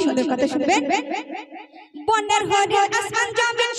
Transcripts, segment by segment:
সুন্দর কথা শুনবেন বন্যার হরিণ আসমান জমিন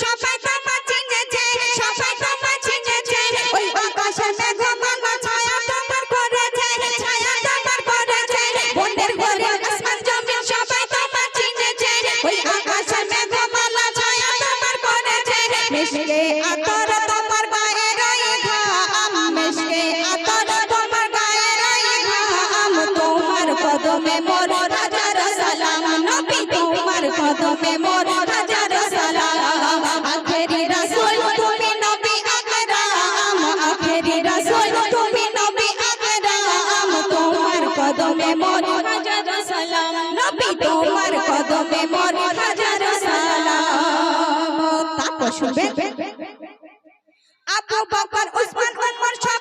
Abu Bakr, Usman, Umar, Shah.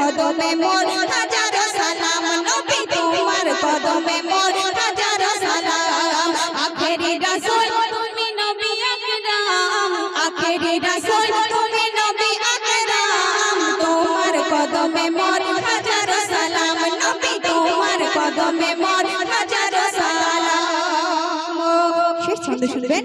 কদমে মোর হাজারো সালাম। নবী তোমার কদমে মোর হাজারো সালাম। আখেরি রাসূল তুমি নবী আকরাম। আখেরি রাসূল তুমি নবী আকরাম। তোমার কদমে মোর হাজারো সালাম। নবী তোমার কদমে মোর হাজারো সালাম। শেষ ছন্দ শুনবেন